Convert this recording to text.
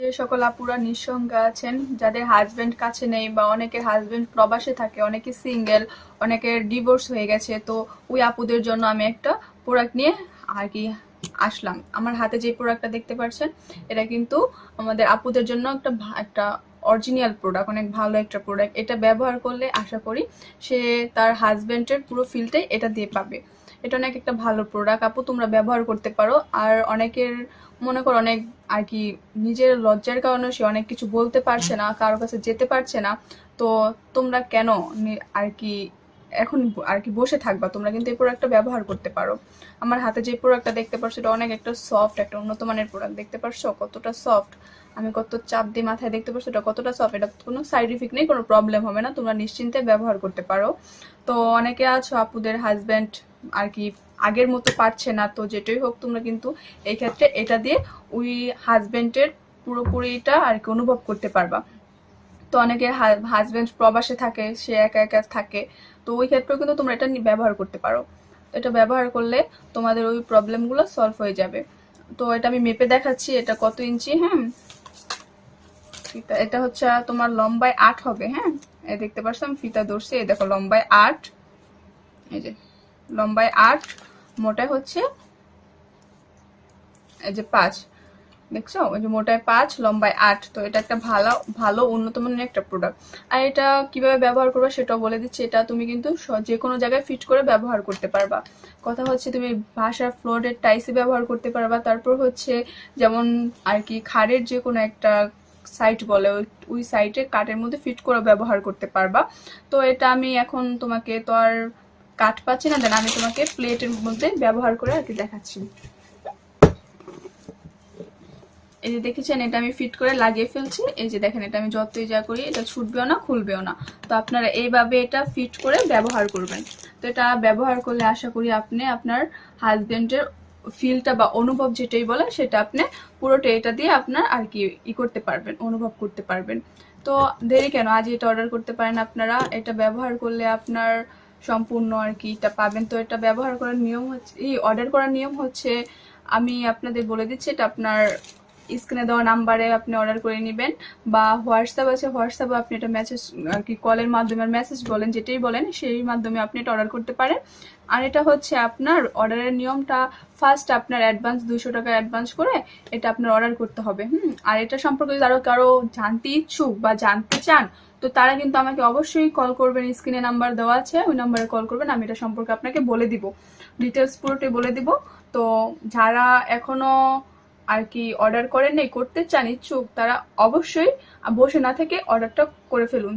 যে সকল আপুরা নিঃসঙ্গ আছেন, যাদের হাজবেন্ড কাছে নেই বা অনেকের হাজবেন্ড প্রবাসে থাকে, অনেকে সিঙ্গেল অনেকের ডিভোর্স হয়ে গেছে, তো ওই আপুদের জন্য আমি একটা প্রোডাক্ট নিয়ে আর কি আসলাম। আমার হাতে যে প্রোডাক্টটা দেখতে পাচ্ছেন এটা কিন্তু আমাদের আপুদের জন্য একটা একটা অরিজিনাল প্রোডাক্ট অনেক ভালো একটা প্রোডাক্ট এটা ব্যবহার করলে, আশা করি, সে তার হাজবেন্ডের পুরো ফিলটাই এটা দিয়ে পাবে। এটা অনেক একটা ভালো প্রোডাক্ট আপু, তোমরা ব্যবহার করতে পারো। আর অনেকের, মনে করো, অনেক আর কি নিজের লজ্জার কারণে সে অনেক কিছু বলতে পারছে না, কারও কাছে যেতে পারছে না। তো তোমরা কেন আর কি এখন আর কি বসে থাকবা, তোমরা কিন্তু এই প্রোডাক্টটা ব্যবহার করতে পারো। আমার হাতে যে প্রোডাক্টটা দেখতে পারছ, এটা অনেক একটা সফট একটা উন্নত মানের প্রোডাক্ট দেখতে পারছ? কতটা সফট আমি কত চাপ দিয়ে মাথায় দেখতে পারছ? এটা কতটা সফট এটা কোনো সাইড ইফেক্ট নেই, কোনো প্রবলেম হবে না, তোমরা নিশ্চিন্তে ব্যবহার করতে পারো। তো অনেকে আছো, আপুদের হাজব্যান্ড আর কি আগের মতো পারছে না, তো যেটাই হোক, তোমরা কিন্তু এই ক্ষেত্রে এটা দিয়ে ওই হাজবেন্ডের পুরোপুরিটা আর কি অনুভব করতে পারবা। তো অনেকের হাজবেন্ড প্রবাসে থাকে, সে একা একা থাকে। তো ওই ক্ষেত্রেও কিন্তু তোমরা এটা ব্যবহার করতে পারো। এটা ব্যবহার করলে তোমাদের ওই প্রবলেমগুলো সলভ হয়ে যাবে। তো এটা আমি মেপে দেখাচ্ছি, এটা কত ইঞ্চি হ্যাঁ এটা হচ্ছে তোমার লম্বায় আট হবে হ্যাঁ? এই দেখতে পাচ্ছ, আমি ফিতা ধরছি, এই দেখো লম্বায় আট। এই যে, লম্বায় আট, মোটায় হচ্ছে, এই যে পাঁচ। দেখছ? ওই যে মোটায় পাঁচ, লম্বায় আট। তো এটা একটা ভালো ভালো উন্নত মানের একটা প্রোডাক্ট আর এটা কীভাবে ব্যবহার করবে সেটাও বলে দিচ্ছি। এটা তুমি কিন্তু যে কোনো জায়গায় ফিট করে ব্যবহার করতে পারবা। কথা হচ্ছে তুমি বাসার ফ্লোরের টাইসে ব্যবহার করতে পারবা। তারপর হচ্ছে যেমন আর কি খাড়ের যে কোনো একটা সাইট বলে, ওই- সাইটে কাঠের মধ্যে ফিট করে ব্যবহার করতে পারবা। তো এটা আমি এখন তোমাকে তো আর কাঠ পাচ্ছি না, দেন আমি তোমাকে প্লেটের মধ্যে ব্যবহার করে আর কি দেখাচ্ছি। এই যে দেখেছেন, এটা আমি ফিট করে লাগিয়ে ফেলছি। এই যে দেখেন, এটা আমি যতই যা করি, এটা ছুটবেও না, খুলবেও না। তো আপনারা এইভাবে এটা ফিট করে ব্যবহার করবেন। তো এটা ব্যবহার করলে আশা করি আপনি আপনার হাজবেন্ডের ফিলটা বা অনুভব যেটাই বলে সেটা আপনি পুরোটা এটা দিয়ে আপনার আর কি ই করতে পারবেন, অনুভব করতে পারবেন। তো দেরি কেন? আজ এটা অর্ডার করতে পারেন আপনারা। এটা ব্যবহার করলে আপনার সম্পূর্ণ আর কি এটা পাবেন। তো এটা ব্যবহার করার নিয়ম হচ্ছে, এই অর্ডার করার নিয়ম হচ্ছে, আমি আপনাদের বলে দিচ্ছি, এটা আপনার স্ক্রিনে দেওয়া নাম্বারে আপনি অর্ডার করে নেবেন বা হোয়াটসঅ্যাপ আছে হোয়াটসঅ্যাপে আপনি এটা মেসেজ কি কলের মাধ্যমে মেসেজ বলেন, যেটাই বলেন, সেই মাধ্যমে আপনি এটা অর্ডার করতে পারেন। আর এটা হচ্ছে আপনার অর্ডারের নিয়মটা ফার্স্ট আপনার অ্যাডভান্স দুশো টাকা অ্যাডভান্স করে এটা আপনার অর্ডার করতে হবে, হুম? আর এটা সম্পর্কে যদি আরও কারও জানতে ইচ্ছুক বা জানতে চান, তো তারা কিন্তু আমাকে অবশ্যই কল করবেন স্ক্রিনে নাম্বার দেওয়া আছে, ওই নাম্বারে কল করবেন, আমি এটা সম্পর্কে আপনাকে বলে দিব। ডিটেলস পুরোটাই বলে দিব। তো যারা এখনও আর কি অর্ডার করেন নাই, করতে চান ইচ্ছুক তারা অবশ্যই বসে না থেকে অর্ডারটা করে ফেলুন।